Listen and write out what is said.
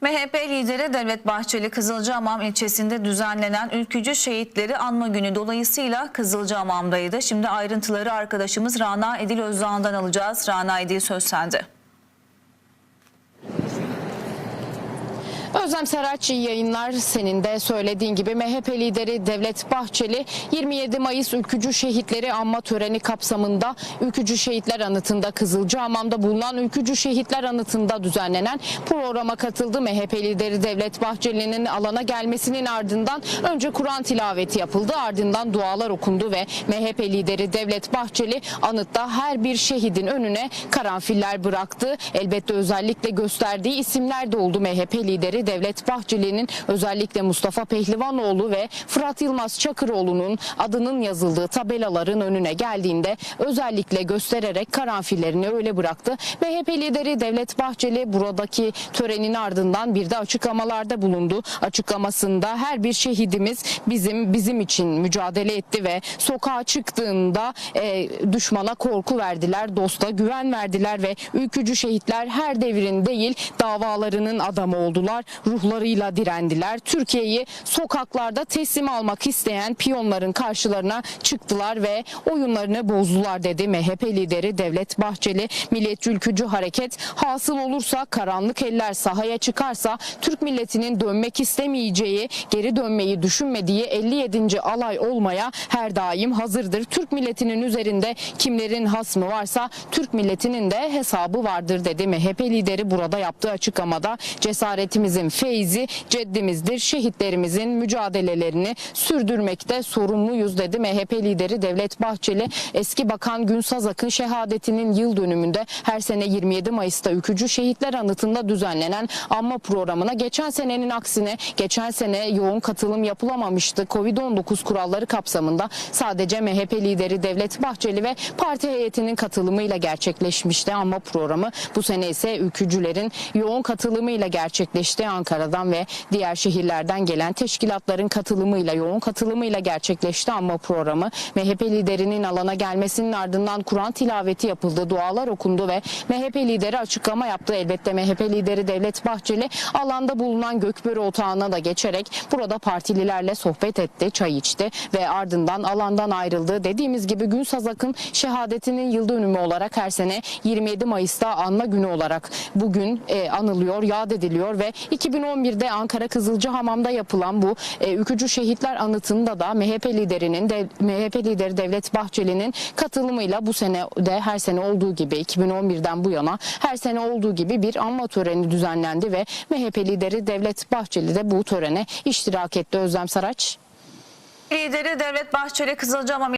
MHP lideri Devlet Bahçeli Kızılcahamam ilçesinde düzenlenen ülkücü şehitleri anma günü dolayısıyla Kızılcahamam'daydı. Şimdi ayrıntıları arkadaşımız Rana Edil Özdağ'dan alacağız. Rana Edil söz sende. Özlem Saraç yayınlar. Senin de söylediğin gibi MHP lideri Devlet Bahçeli 27 Mayıs Ülkücü Şehitleri Anma Töreni kapsamında Ülkücü Şehitler Anıtı'nda Kızılcahamam'da bulunan Ülkücü Şehitler Anıtı'nda düzenlenen programa katıldı. MHP lideri Devlet Bahçeli'nin alana gelmesinin ardından önce Kur'an tilaveti yapıldı ardından dualar okundu ve MHP lideri Devlet Bahçeli anıtta her bir şehidin önüne karanfiller bıraktı. Elbette özellikle gösterdiği isimler de oldu MHP lideri Devlet Bahçeli'nin özellikle Mustafa Pehlivanoğlu ve Fırat Yılmaz Çakıroğlu'nun adının yazıldığı tabelaların önüne geldiğinde özellikle göstererek karanfillerini öyle bıraktı. MHP lideri Devlet Bahçeli buradaki törenin ardından bir de açıklamalarda bulundu. Açıklamasında her bir şehidimiz bizim bizim için mücadele etti ve sokağa çıktığında e, düşmana korku verdiler, dosta güven verdiler ve ülkücü şehitler her devrin değil davalarının adamı oldular. Ruhlarıyla direndiler. Türkiye'yi sokaklarda teslim almak isteyen piyonların karşılarına çıktılar ve oyunlarını bozdular dedi MHP lideri Devlet Bahçeli. Milliyetçi Ülkücü Hareket hasıl olursa karanlık eller sahaya çıkarsa Türk milletinin dönmek istemeyeceği, geri dönmeyi düşünmediği 57. alay olmaya her daim hazırdır. Türk milletinin üzerinde kimlerin hasmı varsa Türk milletinin de hesabı vardır dedi. MHP lideri burada yaptığı açıklamada cesaretimizin feyzi ceddimizdir. Şehitlerimizin mücadelelerini sürdürmekte sorumluyuz dedi. MHP lideri Devlet Bahçeli eski bakan Günsaz Akın şehadetinin yıl dönümünde her sene 27 Mayıs'ta Ülkücü Şehitler Anıtı'nda düzenlenen anma programına geçen senenin aksine geçen sene yoğun katılım yapılamamıştı. Covid-19 kuralları kapsamında sadece MHP lideri Devlet Bahçeli ve parti heyetinin katılımıyla gerçekleşmişti anma programı. Bu sene ise ülkücülerin yoğun katılımıyla gerçekleşti. Ankara'dan ve diğer şehirlerden gelen teşkilatların katılımıyla yoğun katılımıyla gerçekleşti anma programı. MHP liderinin alana gelmesinin ardından Kur'an tilaveti yapıldı, dualar okundu ve MHP lideri açıklama yaptı. Elbette MHP lideri Devlet Bahçeli alanda bulunan Gökbörü Otağı'na da geçerek burada partililerle sohbet etti, çay içti ve ardından alandan ayrıldı. Dediğimiz gibi Günsaz Akın şehadetinin yıl dönümü olarak her sene 27 Mayıs'ta anma günü olarak bugün e, anılıyor, yad ediliyor ve 2011'de Ankara Kızılcahamam'da yapılan bu e, Ülkücü Şehitler Anıtı'nda da MHP liderinin de MHP lideri Devlet Bahçeli'nin katılımıyla bu sene de her sene olduğu gibi 2011'den bu yana her sene olduğu gibi bir anma töreni düzenlendi ve MHP lideri Devlet Bahçeli de bu törene iştirak etti Özlem Saraç. Lideri Devlet Bahçeli Kızılcahamam